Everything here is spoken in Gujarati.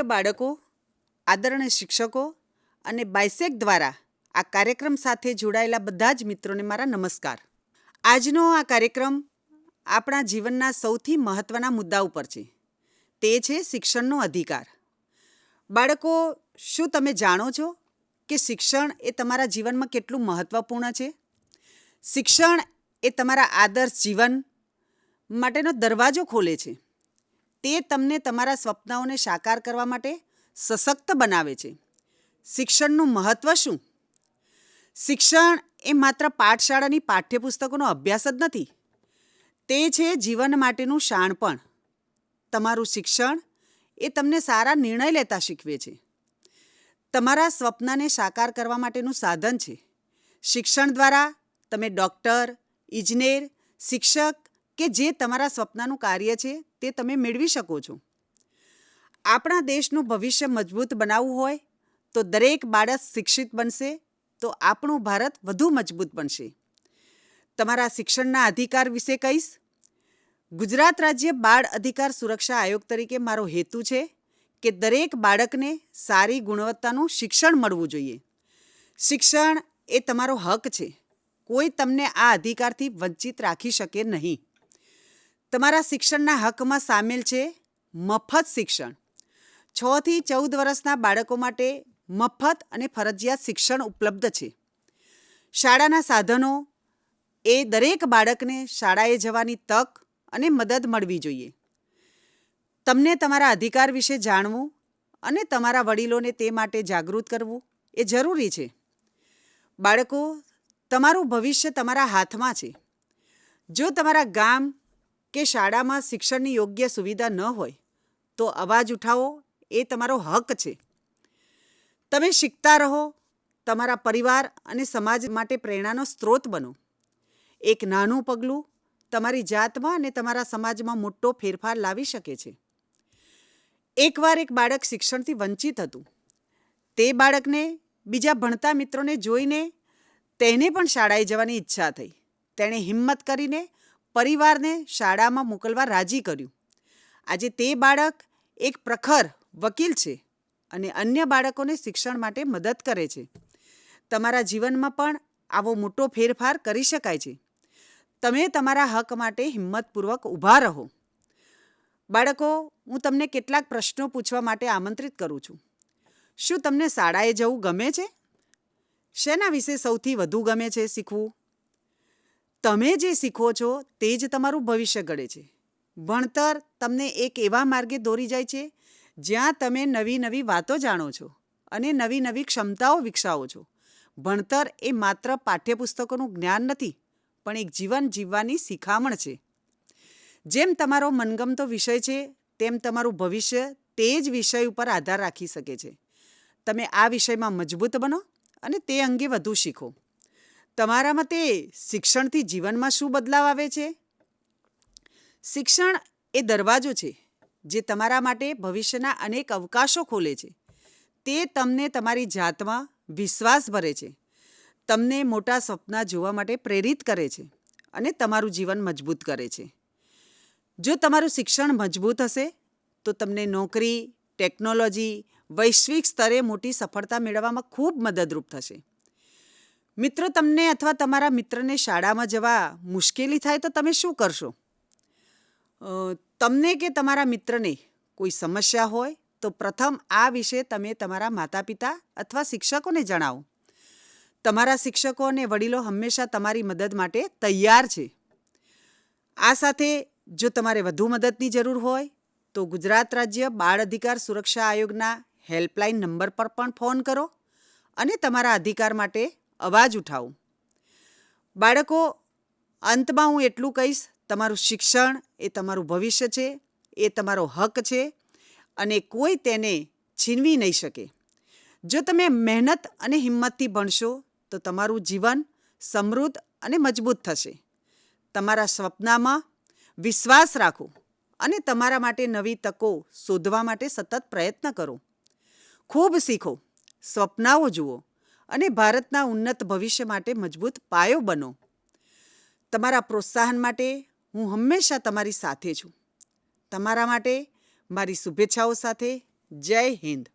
પ્રિય બાળકો, આદરણીય શિક્ષકો અને બાયસેક દ્વારા આ કાર્યક્રમ સાથે જોડાયેલા બધા જ મિત્રોને મારા નમસ્કાર. આજનો આ કાર્યક્રમ આપણા જીવનના સૌથી મહત્ત્વના મુદ્દા ઉપર છે. તે છે શિક્ષણનો અધિકાર. બાળકો, શું તમે જાણો છો કે શિક્ષણ એ તમારા જીવનમાં કેટલું મહત્ત્વપૂર્ણ છે? શિક્ષણ એ તમારા આદર્શ જીવન માટેનો દરવાજો ખોલે છે. તે તમને તમારા સ્વપ્નાઓને સાકાર કરવા માટે સશક્ત બનાવે છે. શિક્ષણનું મહત્ત્વ શું? શિક્ષણ એ માત્ર પાઠશાળાની પાઠ્યપુસ્તકોનો અભ્યાસ જ નથી. તે છે જીવન માટેનું શાણપણ. તમારું શિક્ષણ એ તમને સારા નિર્ણય લેતા શીખવે છે. તમારા સ્વપ્નને સાકાર કરવા માટેનું સાધન છે. શિક્ષણ દ્વારા તમે ડૉક્ટર, ઇજનેર, શિક્ષક કે જે તમારા સ્વપ્નનું કાર્ય છે તે તમે મેળવી શકો છો. આપણા દેશનું ભવિષ્ય મજબૂત બનાવવું હોય, તો દરેક બાળક શિક્ષિત બનશે, તો આપણું ભારત વધુ મજબૂત બનશે. તમારા શિક્ષણના અધિકાર વિશે કહીશ. ગુજરાત રાજ્ય બાળ અધિકાર સુરક્ષા આયોગ તરીકે મારો હેતુ છે કે દરેક બાળકને સારી ગુણવત્તાનું શિક્ષણ મળવું જોઈએ. શિક્ષણ એ તમારો હક છે. કોઈ તમને આ અધિકારથી વંચિત રાખી શકે નહીં. તમારા શિક્ષણના હકમાં સામેલ છે મફત શિક્ષણ. છથી ચૌદ વર્ષના બાળકો માટે મફત અને ફરજિયાત શિક્ષણ ઉપલબ્ધ છે. શાળાના સાધનો, એ દરેક બાળકને શાળાએ જવાની તક અને મદદ મળવી જોઈએ. તમને તમારા અધિકાર વિશે જાણવું અને તમારા વડીલોને તે માટે જાગૃત કરવું એ જરૂરી છે. બાળકો, તમારું ભવિષ્ય તમારા હાથમાં છે. જો તમારા ગામ કે શાળામાં શિક્ષણની યોગ્ય સુવિધા ન હોય, તો અવાજ ઉઠાવો, એ તમારો હક છે. તમે શીખતા રહો, તમારા પરિવાર અને સમાજ માટે પ્રેરણાનો સ્ત્રોત બનો. એક નાનું પગલું તમારી જાતમાં અને તમારા સમાજમાં મોટો ફેરફાર લાવી શકે છે. એકવાર એક બાળક શિક્ષણથી વંચિત હતું, તે બાળકને બીજા ભણતા મિત્રોને જોઈને તેને પણ શાળાએ જવાની ઈચ્છા થઈ. તેણે હિંમત કરીને પરિવારને શાળામાં મોકલવા રાજી કર્યું. આજે તે બાળક એક પ્રખર વકીલ છે અને અન્ય બાળકોને શિક્ષણ માટે મદદ કરે છે. તમારા જીવનમાં પણ આવો મોટો ફેરફાર કરી શકાય છે. તમે તમારા હક માટે હિંમતપૂર્વક ઊભા રહો. બાળકો, હું તમને કેટલાક પ્રશ્નો પૂછવા માટે આમંત્રિત કરું છું. શું તમને શાળાએ જવું ગમે છે? શેના વિશે સૌથી વધુ ગમે છે શીખવું? તમે જે શીખો છો તે જ તમારું ભવિષ્ય ઘડે છે. ભણતર તમને એક એવા માર્ગે દોરી જાય છે જ્યાં તમે નવી નવી વાતો જાણો છો અને નવી નવી ક્ષમતાઓ વિકસાવો છો. ભણતર એ માત્ર પાઠ્યપુસ્તકોનું જ્ઞાન નથી, પણ એક જીવન જીવવાની શિખામણ છે. જેમ તમારો મનગમતો વિષય છે, તેમ તમારું ભવિષ્ય તે જ વિષય ઉપર આધાર રાખી શકે છે. તમે આ વિષયમાં મજબૂત બનો અને તે અંગે વધુ શીખો. તમારા મતે શિક્ષણથી જીવનમાં શું બદલાવ આવે છે? શિક્ષણ એ દરવાજો છે, જે તમારા માટે ભવિષ્યના અનેક અવકાશો ખોલે છે. તે તમને તમારી જાતમાં વિશ્વાસ ભરે છે. તમને મોટા સપના જોવા માટે પ્રેરિત કરે છે અને તમારું જીવન મજબૂત કરે છે. જો તમારું શિક્ષણ મજબૂત હશે, તો તમને નોકરી, ટેકનોલોજી, વૈશ્વિક સ્તરે મોટી સફળતા મેળવવામાં ખૂબ મદદરૂપ થશે. મિત્રો, તમને અથવા તમારા મિત્રને શાળામાં જવા મુશ્કેલી થાય તો તમે શું કરશો? તમને કે તમારા મિત્રને કોઈ સમસ્યા હોય તો પ્રથમ આ વિશે તમે તમારા માતા પિતા અથવા શિક્ષકોને જણાવો. તમારા શિક્ષકો અને વડીલો હંમેશા તમારી મદદ માટે તૈયાર છે. આ સાથે જો તમારે વધુ મદદની જરૂર હોય તો ગુજરાત રાજ્ય બાળ અધિકાર સુરક્ષા આયોગના હેલ્પલાઇન નંબર પર પણ ફોન કરો અને તમારા અધિકાર માટે અવાજ ઉઠાવો. બાળકો, અંતમાં હું એટલું કહીશ, તમારું શિક્ષણ એ તમારું ભવિષ્ય છે, એ તમારો હક છે અને કોઈ તેને છીનવી નહીં શકે. જો તમે મહેનત અને હિંમતથી ભણશો, તો તમારું જીવન સમૃદ્ધ અને મજબૂત થશે. તમારા સ્વપ્નામાં વિશ્વાસ રાખો અને તમારા માટે નવી તકો શોધવા માટે સતત પ્રયત્ન કરો. ખૂબ શીખો. સ્વપ્નાઓ જુઓ. અને ભારતના ઉન્નત ભવિષ્ય માટે મજબૂત પાયો બનો. તમારા પ્રોત્સાહન માટે હું હંમેશા તમારી સાથે છું. તમારા માટે મારી શુભેચ્છાઓ સાથે જય હિન્દ.